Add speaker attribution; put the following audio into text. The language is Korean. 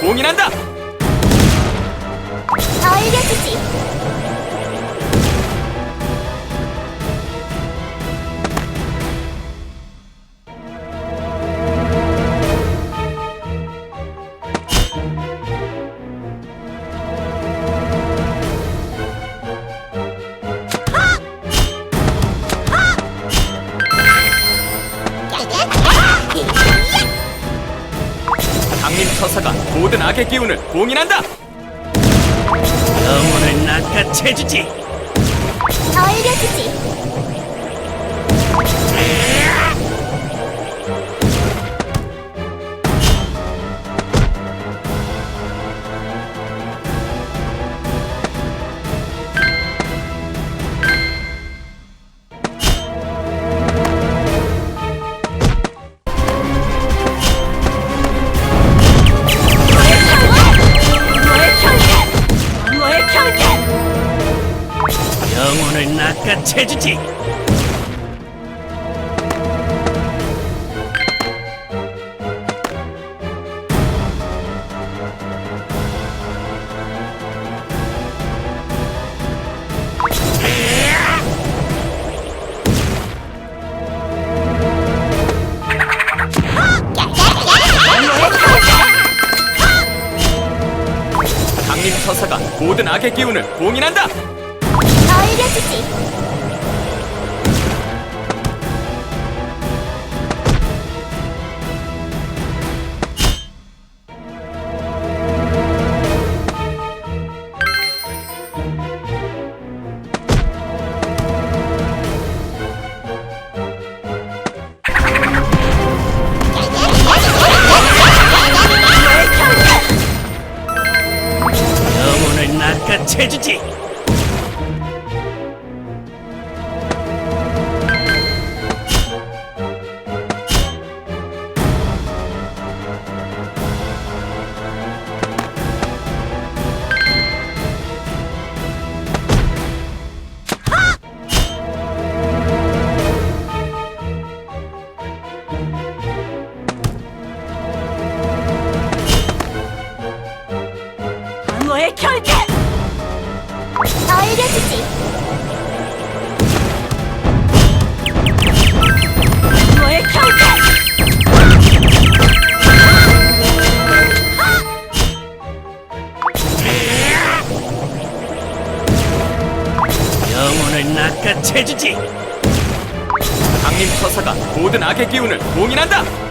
Speaker 1: 봉인한다.
Speaker 2: 얼려주지.
Speaker 1: 처사가 모든 악의 기운을 봉인한다.
Speaker 3: 영혼을 낚아채주지
Speaker 2: 얼려주지.
Speaker 3: 낚아채주지
Speaker 1: 강림 처사가 모든 악의 기운을 봉인한다.
Speaker 2: 얼려주지.
Speaker 3: 영혼을 낚아채주지
Speaker 1: 강림 처사가 모든 악의 기운을 봉인한다.